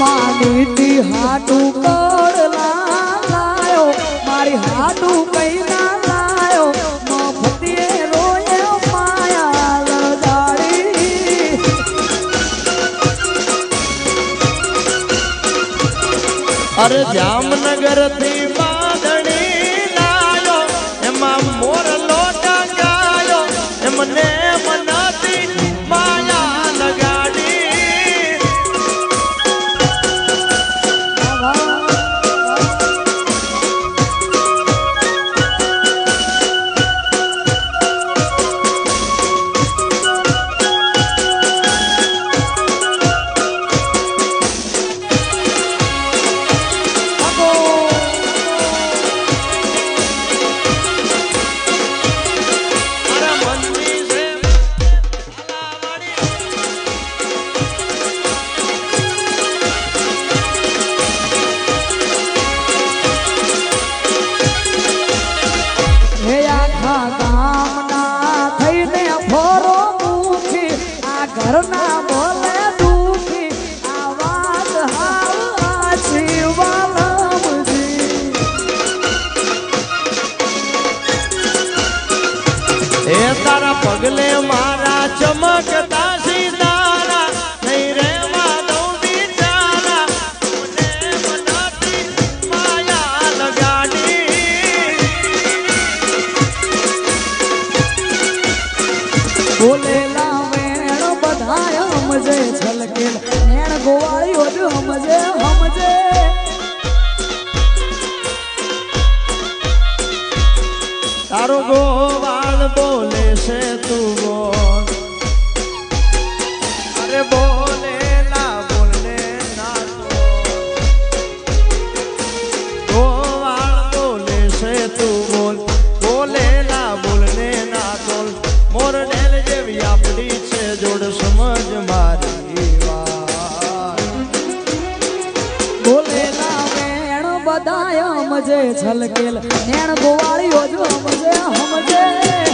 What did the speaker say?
માનીતી હાટું કળ લાયો. મારી હાટું કઈ ના લાયો. મફતીએ રોએ માયા જામનગરથી પગલે મારા ચમકતા સિતારા નહીં રેવા દઉં બિચારા મને મનાતી માયા લગાડી. બોલેલા વેણ બધાય સમજે છલકેલ. નેણ તારો બોલે છે તું બોલ અરે બોલે ના બોલને ના ગોવાળ બોલે છે તું બોલ બોલે ના બોલને ના તોલ મોર નેલ જેવી આપડી છે જોડ સમજ મારી બધાય સમજે છલકેલ નેણ ગોવાળીઓ જો મજે સમજે